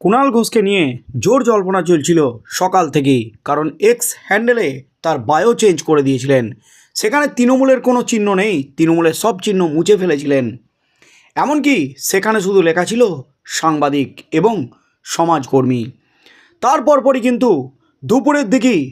কুণাল ঘোষকে নিয়ে জোর জল্পনা চলছিল সকাল থেকেই, কারণ এক্স হ্যান্ডেলে তার বায়ো চেঞ্জ করে দিয়েছিলেন। সেখানে তৃণমূলের কোনো চিহ্ন নেই, তৃণমূলের সব চিহ্ন মুছে ফেলেছিলেন। এমনকি সেখানে শুধু লেখা ছিল সাংবাদিক এবং সমাজকর্মী। তারপর পরই কিন্তু দুপুরের দিকেই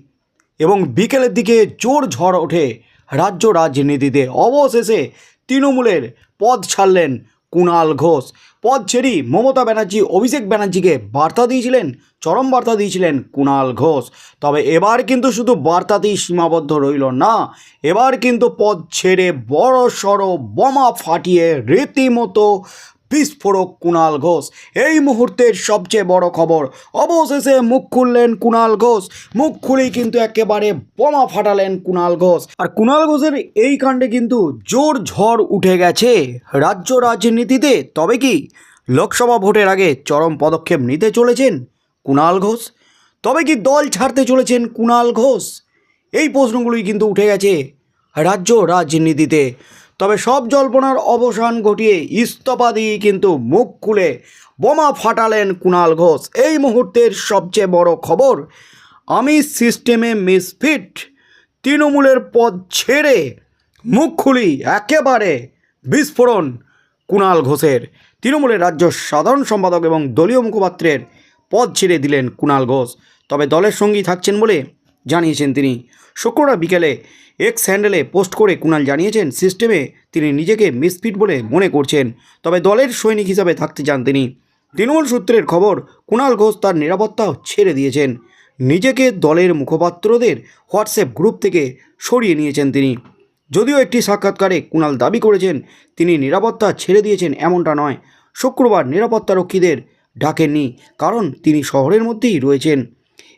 এবং বিকেলের দিকে জোর ঝড় ওঠে রাজ্য রাজনীতিতে। অবশেষে তৃণমূলের পদ ছাড়লেন কুণাল ঘোষ। পদ ছেড়েই মমতা ব্যানার্জি, অভিষেক ব্যানার্জিকে বার্তা দিয়েছিলেন, চরম বার্তা দিয়েছিলেন কুণাল ঘোষ। তবে এবার কিন্তু শুধু বার্তাতেই সীমাবদ্ধ রইল না, এবার কিন্তু পদ ছেড়ে বড় সড়ো বোমা ফাটিয়ে রীতিমতো বিস্ফোরক কুণাল ঘোষ। এই মুহূর্তের সবচেয়ে বড় খবর, অবশেষে মুখ খুললেন কুণাল ঘোষ। মুখ খুলেই কিন্তু একেবারে বোমা ফাটালেন কুণাল ঘোষ। আর কুণাল ঘোষের এই কাণ্ডে কিন্তু জোর ঝড় উঠে গেছে। রাজ্য রাজনীতিতে তবে কি লোকসভা ভোটের আগে চরম পদক্ষেপ নিতে চলেছেন কুণাল ঘোষ? তবে কি দল ছাড়তে চলেছেন কুণাল ঘোষ? এই প্রশ্নগুলোই কিন্তু উঠে গেছে রাজ্য রাজনীতিতে। তবে সব জল্পনার অবসান ঘটিয়ে ইস্তফা দিয়ে কিন্তু মুখ খুলে বোমা ফাটালেন কুণাল ঘোষ। এই মুহূর্তের সবচেয়ে বড় খবর, আমি সিস্টেমে মিসফিট, তৃণমূলের পদ ছেড়ে মুখ খুলি একেবারে বিস্ফোরণ কুণাল ঘোষের। তৃণমূলের রাজ্য সাধারণ সম্পাদক এবং দলীয় মুখপাত্রের পদ ছেড়ে দিলেন কুণাল ঘোষ। তবে দলের সঙ্গী থাকছেন বলে জানিয়েছেন তিনি। শুক্রবার বিকেলে এক্স হ্যান্ডেলে পোস্ট করে কুণাল জানিয়েছেন, সিস্টেমে তিনি নিজেকে মিসফিট বলে মনে করছেন, তবে দলের সৈনিক হিসাবে থাকতে চান তিনি। তৃণমূল সূত্রের খবর, কুণাল ঘোষ তার নিরাপত্তা ছেড়ে দিয়েছেন। নিজেকে দলের মুখপাত্রদের হোয়াটসঅ্যাপ গ্রুপ থেকে সরিয়ে নিয়েছেন তিনি। যদিও একটি সাক্ষাৎকারে কুণাল দাবি করেছেন, তিনি নিরাপত্তা ছেড়ে দিয়েছেন এমনটা নয়। শুক্রবার নিরাপত্তারক্ষীদের ডাকেননি, কারণ তিনি শহরের মধ্যেই রয়েছেন।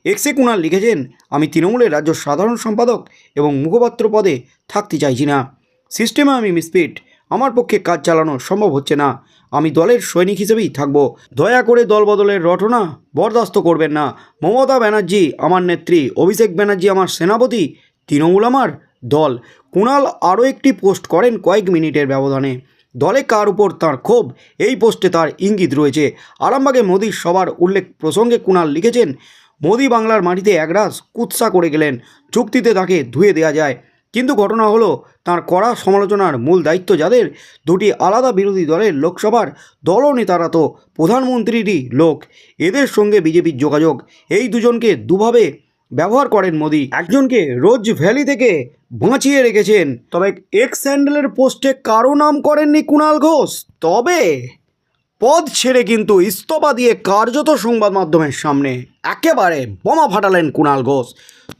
এক্সে কুণাল লিখেছেন, আমি তৃণমূলের রাজ্য সাধারণ সম্পাদক এবং মুখপাত্র পদে থাকতে চাইছি না। সিস্টেমে আমি মিসপিট। আমার পক্ষে কাজ চালানো সম্ভব হচ্ছে না। আমি দলের সৈনিক হিসেবেই থাকব। দয়া করে দলবদলের রটনা বরদাস্ত করবেন না। মমতা ব্যানার্জি আমার নেত্রী, অভিষেক ব্যানার্জি আমার সেনাপতি, তৃণমূল আমার দল। কুণাল আরও একটি পোস্ট করেন কয়েক মিনিটের ব্যবধানে। দলে কার উপর তার ক্ষোভ? এই পোস্টে তার ইঙ্গিত রয়েছে। আরামবাগে মোদির সবার উল্লেখ প্রসঙ্গে কুণাল লিখেছেন মোদি বাংলার মাটিতে একরাশ কুৎসা করে গেলেন। চুক্তিতে তাকে ধুয়ে দেওয়া যায়। কিন্তু ঘটনা হলো, তার কড়া সমালোচনার মূল দায়িত্ব যাদের, দুটি আলাদা বিরোধী দলের লোকসভার দলনেতারা তো প্রধানমন্ত্রীরই লোক। এদের সঙ্গে বিজেপির যোগাযোগ। এই দুজনকে দুভাবে ব্যবহার করেন মোদি। একজনকে রোজ ভ্যালি থেকে বাঁচিয়ে রেখেছেন। তবে এক্স স্যান্ডেলের পোস্টে কারও নাম করেননি কুণাল ঘোষ। তবে পদ ছেড়ে কিন্তু ইস্তফা দিয়ে কার্যত সংবাদ মাধ্যমের সামনে একেবারে বোমা ফাটালেন কুণাল ঘোষ।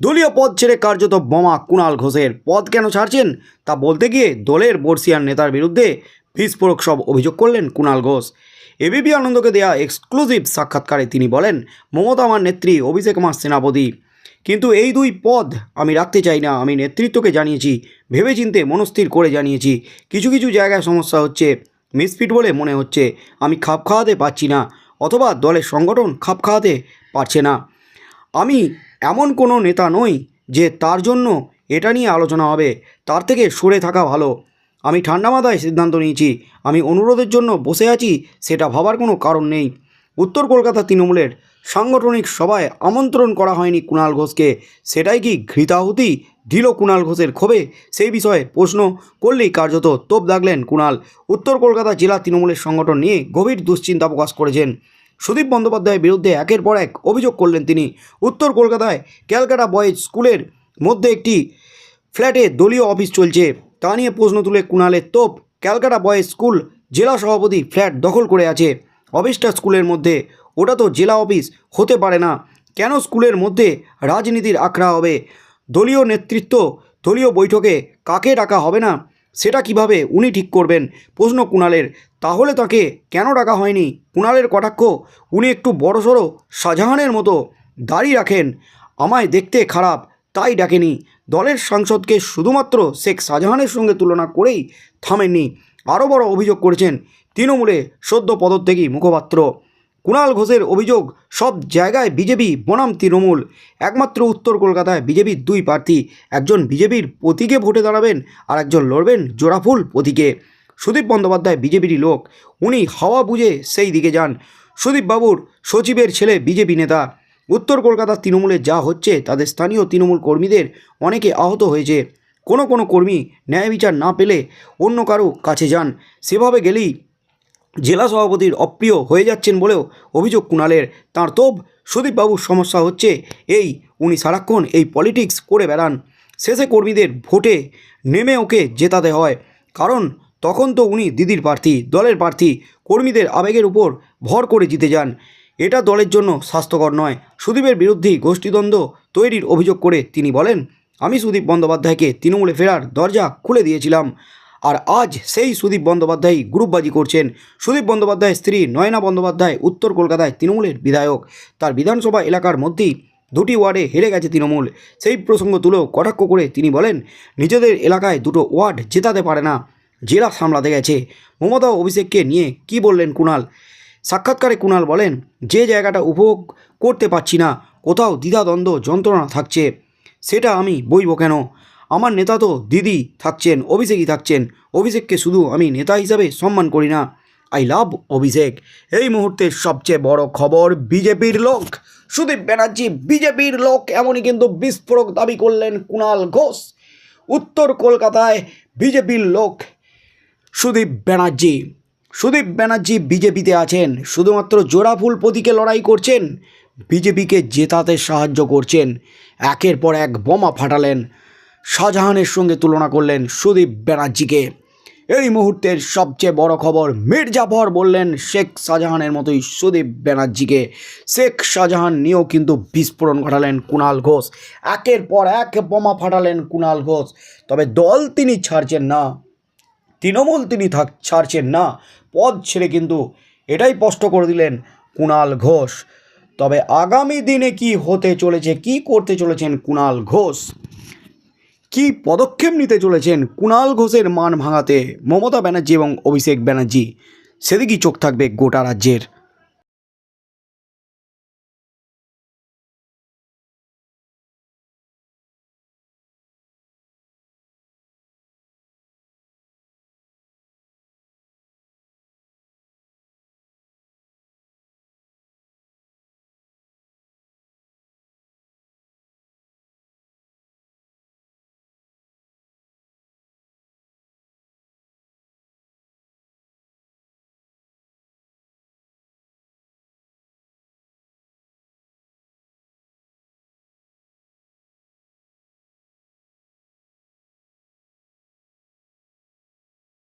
দলীয় পদ ছেড়ে কার্যত বোমা কুণাল ঘোষের পদ কেন ছাড়ছেন তা বলতে গিয়ে দলের বর্ষিয়ান নেতার বিরুদ্ধে বিস্ফোরক সব অভিযোগ করলেন কুণাল ঘোষ। এবিপি আনন্দকে দেয়া এক্সক্লুসিভ সাক্ষাৎকারে তিনি বলেন, মমতা আমার নেত্রী, অভিষেক আমার সেনাপতি। কিন্তু এই দুই পদ আমি রাখতে চাই না, আমি নেতৃত্বকে জানিয়েছি, ভেবেচিন্তে মনস্থির করে জানিয়েছি। কিছু কিছু জায়গায় সমস্যা হচ্ছে মিসফিট বলে মনে হচ্ছে। আমি খাপ খাওয়াতে পারছি না, অথবা দলের সংগঠন খাপ খাওয়াতে পারছে না। আমি এমন কোনো নেতা নই যে তার জন্য এটা নিয়ে আলোচনা হবে। তার থেকে সরে থাকা ভালো। আমি ঠান্ডা মাথায় সিদ্ধান্ত নিয়েছি। আমি অনুরোধের জন্য বসে আছি, সেটা ভাবার কোনো কারণ নেই। উত্তর কলকাতা তৃণমূলের সাংগঠনিক সভায় আমন্ত্রণ করা হয়নি কুণাল ঘোষকে। সেটাই কি ঘৃতাহুতি দিল কুণাল ঘোষের ক্ষোভে সেই বিষয়ে প্রশ্ন করলেই কার্যত তোপ দাগলেন কুণাল। উত্তর কলকাতা জেলা তৃণমূলের সংগঠন নিয়ে গভীর দুশ্চিন্তা প্রকাশ করেছেন। সুদীপ বন্দ্যোপাধ্যায়ের বিরুদ্ধে একের পর এক অভিযোগ করলেন তিনি। উত্তর কলকাতায় ক্যালকাটা বয়েজ স্কুলের মধ্যে একটি ফ্ল্যাটে দলীয় অফিস চলছে। তা নিয়ে প্রশ্ন তুলে কুণালের তোপ ক্যালকাটা বয়েজ স্কুল জেলা সভাপতি ফ্ল্যাট দখল করে আছে। অফিসটা স্কুলের মধ্যে। ওটা তো জেলা অফিস, হতে পারে না। কেন স্কুলের মধ্যে রাজনীতির আখড়া হবে? দলীয় নেতৃত্ব দলীয় বৈঠকে কাকে ডাকা হবে না, সেটা কীভাবে উনি ঠিক করবেন? প্রশ্ন কুণালের। তাহলে তাকে কেন ডাকা হয়নি? কুণালের কটাক্ষ উনি একটু বড়সড় শাহজাহানের মতো। দাড়ি রাখেন। আমায় দেখতে খারাপ, তাই ডাকেনি। দলের সাংসদকে শুধুমাত্র শেখ শাহজাহানের সঙ্গে তুলনা করেই থামেননি। আরও বড় অভিযোগ করেছেন তৃণমূলে সদ্য পদত্যাগী মুখপাত্র। কুণাল ঘোষের অভিযোগ, সব জায়গায় বিজেপি, বনাম তৃণমূল। একমাত্র উত্তর কলকাতায় বিজেপির দুই প্রার্থী। একজন বিজেপির প্রতীকে ভোটে দাঁড়াবেন, আর একজন লড়বেন জোড়াফুল প্রতীকে। সুদীপ বন্দ্যোপাধ্যায় বিজেপিরই লোক, উনি হাওয়া বুঝে সেই দিকে যান। সুদীপ বাবুর সচিবের ছেলে বিজেপি নেতা। উত্তর কলকাতার তৃণমূলে যা হচ্ছে, তাদের স্থানীয় তৃণমূল কর্মীদের অনেকে আহত হয়েছে। কোনো কোনো কর্মী ন্যায় বিচার না পেলে অন্য কারও কাছে যান। সেভাবে গেলেই জেলা সভাপতির অপ্রিয় হয়ে যাচ্ছেন বলেও অভিযোগ কুণালের। তাঁর তোপ, সুদীপবাবুর সমস্যা হচ্ছে এই, উনি সারাক্ষণ এই পলিটিক্স করে বেড়ান। শেষে কর্মীদের ভোটে নেমে ওকে জেতাতে হয়। কারণ তখন তো উনি দিদির প্রার্থী, দলের প্রার্থী, কর্মীদের আবেগের উপর ভর করে জিতে যান। এটা দলের জন্য স্বাস্থ্যকর নয়। সুদীপের বিরুদ্ধে গোষ্ঠীদ্বন্দ্ব তৈরির অভিযোগ করে তিনি বলেন, আমি সুদীপ বন্দ্যোপাধ্যায়কে তৃণমূলে ফেরার দরজা খুলে দিয়েছিলাম। আর আজ সেই সুদীপ বন্দ্যোপাধ্যায় গ্রুপবাজি করছেন। সুদীপ বন্দ্যোপাধ্যায়ের স্ত্রী নয়না বন্দ্যোপাধ্যায় উত্তর কলকাতায় তৃণমূলের বিধায়ক। তার বিধানসভা এলাকার মধ্যেই দুটি ওয়ার্ডে হেরে গেছে তৃণমূল। সেই প্রসঙ্গ তুলেও কটাক্ষ করে তিনি বলেন, নিজেদের এলাকায় দুটো ওয়ার্ড জেতাতে পারে না, জেলা সামলাতে গেছে। মমতা অভিষেককে নিয়ে কি বললেন কুণাল? সাক্ষাৎকারে কুণাল বলেন, যে জায়গাটা উপভোগ করতে পারছি না, কোথাও দ্বিধাদ্বন্দ্ব যন্ত্রণা থাকছে। সেটা আমি বইব কেন? আমার নেতা তো দিদি থাকছেন, অভিষেকই থাকছেন। অভিষেককে শুধু আমি নেতা হিসাবে সম্মান করি না। I love Abhishek. এই মুহূর্তে সবচেয়ে বড় খবর বিজেপির লোক। সুদীপ ব্যানার্জি বিজেপির লোক, এমনই কিন্তু বিস্ফোরক দাবি করলেন কুণাল ঘোষ। উত্তর কলকাতায় বিজেপির লোক সুদীপ ব্যানার্জি। সুদীপ ব্যানার্জি বিজেপিতে আছেন। শুধুমাত্র জোড়াফুল প্রতীকে লড়াই করছেন। বিজেপিকে জেতাতে সাহায্য করছেন। একের পর এক বোমা ফাটালেন। শাহজাহানের সঙ্গে তুলনা করলেন সুদীপ ব্যানার্জিকে। এই মুহূর্তের সবচেয়ে বড় খবর, মির্জাফর বললেন শেখ শাহজাহানের মতোই সুদীপ ব্যানার্জিকে। শেখ শাহজাহান নিয়েও কিন্তু বিস্ফোরণ ঘটালেন কুণাল ঘোষ। একের পর এক বোমা ফাটালেন কুণাল ঘোষ। তবে দল তিনি ছাড়ছেন না, তৃণমূল তিনি থাক, ছাড়ছেন না, পদ ছেড়ে কিন্তু এটাই স্পষ্ট করে দিলেন কুণাল ঘোষ। তবে আগামী দিনে কি হতে চলেছে, কি করতে চলেছেন কুণাল ঘোষ? কি পদক্ষেপ নিতে চলেছেন কুণাল ঘোষের মান ভাঙাতে মমতা ব্যানার্জি এবং অভিষেক ব্যানার্জি? সেদিকেই চোখ থাকবে গোটা রাজ্যের।